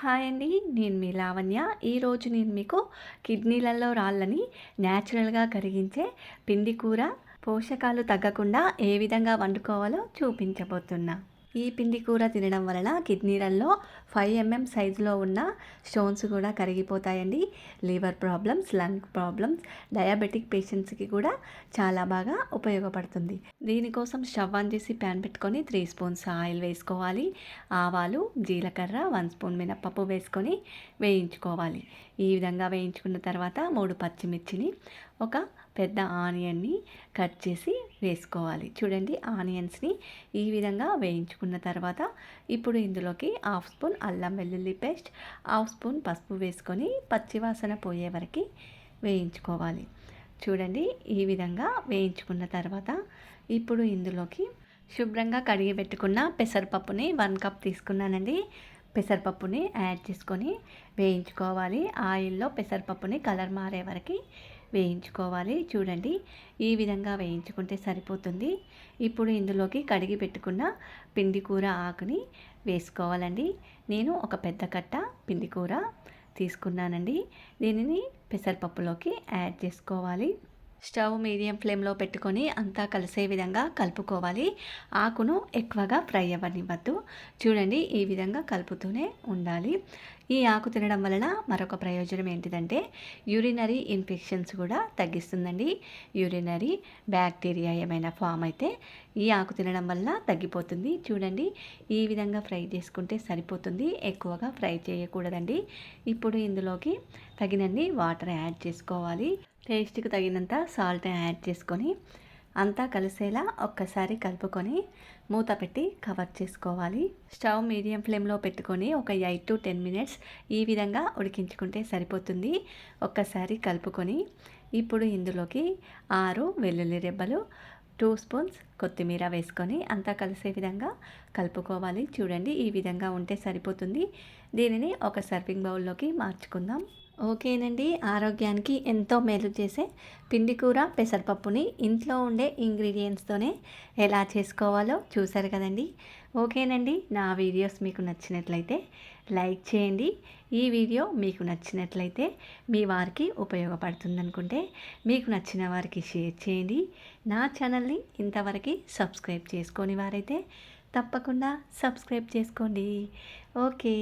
Hi అండి నేను మీ లావణ్య. ఈరోజు నేను మీకు కిడ్నీలలో రాళ్ళని న్యాచురల్గా కరిగించే పిండి కూర పోషకాలు తగ్గకుండా ఏ విధంగా వండుకోవాలో చూపించబోతున్నా. ఈ పిండి కూర తినడం వలన కిడ్నీలలో ఫైవ్ ఎంఎం సైజులో ఉన్న స్టోన్స్ కూడా కరిగిపోతాయండి. Liver problems lung problems diabetic పేషెంట్స్కి కూడా చాలా బాగా ఉపయోగపడుతుంది. దీనికోసం స్టవ్ ఆన్ చేసి ప్యాన్ పెట్టుకొని త్రీ స్పూన్స్ ఆయిల్ వేసుకోవాలి. ఆవాలు జీలకర్ర వన్ స్పూన్ మినప్పప్పు వేసుకొని వేయించుకోవాలి. ఈ విధంగా వేయించుకున్న తర్వాత మూడు పచ్చిమిర్చిని ఒక పెద్ద ఆనియన్ని కట్ చేసి వేసుకోవాలి. చూడండి ఆనియన్స్ని ఈ విధంగా వేయించుకున్న తర్వాత ఇప్పుడు ఇందులోకి హాఫ్ స్పూన్ అల్లం వెల్లుల్లి పేస్ట్ హాఫ్ స్పూన్ పసుపు వేసుకొని పచ్చివాసన పోయే వరకు వేయించుకోవాలి. చూడండి ఈ విధంగా వేయించుకున్న తర్వాత ఇప్పుడు ఇందులోకి శుభ్రంగా కడిగి పెట్టుకున్న పెసరపప్పుని వన్ కప్ తీసుకున్నానండి. పెసరపప్పుని యాడ్ చేసుకొని వేయించుకోవాలి. ఆయిల్లో పెసరపప్పుని కలర్ మారే వరకు వేయించుకోవాలి. చూడండి ఈ విధంగా వేయించుకుంటే సరిపోతుంది. ఇప్పుడు ఇందులోకి కడిగి పెట్టుకున్న పిండి కూర ఆకుని వేసుకోవాలండి. నేను ఒక పెద్ద కట్ట పిండి కూర తీసుకున్నానండి. దీనిని పెసరపప్పులోకి యాడ్ చేసుకోవాలి. స్టవ్ మీడియం ఫ్లేమ్లో పెట్టుకొని అంతా కలిసే విధంగా కలుపుకోవాలి. ఆకును ఎక్కువగా ఫ్రై అవ్వనివ్వద్దు. చూడండి ఈ విధంగా కలుపుతూనే ఉండాలి. ఈ ఆకు తినడం వలన మరొక ప్రయోజనం ఏంటిదంటే యూరినరీ ఇన్ఫెక్షన్స్ కూడా తగ్గిస్తుందండి. యూరినరీ బ్యాక్టీరియా ఏమైనా ఫామ్ అయితే ఈ ఆకు తినడం వల్ల తగ్గిపోతుంది. చూడండి ఈ విధంగా ఫ్రై చేసుకుంటే సరిపోతుంది. ఎక్కువగా ఫ్రై చేయకూడదండి. ఇప్పుడు ఇందులోకి తగినన్ని వాటర్ యాడ్ చేసుకోవాలి. టేస్ట్కి తగినంత సాల్ట్ యాడ్ చేసుకొని అంతా కలిసేలా ఒక్కసారి కలుపుకొని మూత పెట్టి కవర్ చేసుకోవాలి. స్టవ్ మీడియం ఫ్లేమ్లో పెట్టుకొని ఒక ఎయిట్ టు టెన్ మినిట్స్ ఈ విధంగా ఉడికించుకుంటే సరిపోతుంది. ఒక్కసారి కలుపుకొని ఇప్పుడు ఇందులోకి ఆరు వెల్లుల్లి రెబ్బలు టూ స్పూన్స్ కొత్తిమీర వేసుకొని అంతా కలిసే విధంగా కలుపుకోవాలి. చూడండి ఈ విధంగా ఉంటే సరిపోతుంది. దీనిని ఒక సర్వింగ్ బౌల్లోకి మార్చుకుందాం. ఓకేనండి. ఆరోగ్యానికి ఎంతో మేలు చేసే పిండి కూర పెసరపప్పుని ఇంట్లో ఉండే ఇంగ్రీడియంట్స్తోనే ఎలా చేసుకోవాలో చూసారు కదండి. ఓకేనండి. నా వీడియోస్ మీకు నచ్చినట్లయితే లైక్ చేయండి. ఈ వీడియో మీకు నచ్చినట్లయితే మీ వారికి ఉపయోగపడుతుందనుకుంటే మీకు నచ్చిన వారికి షేర్ చేయండి. నా ఛానల్ని ఇంతవరకు సబ్స్క్రైబ్ చేసుకొని వారైతే తప్పకుండా సబ్స్క్రైబ్ చేసుకోండి. ఓకే.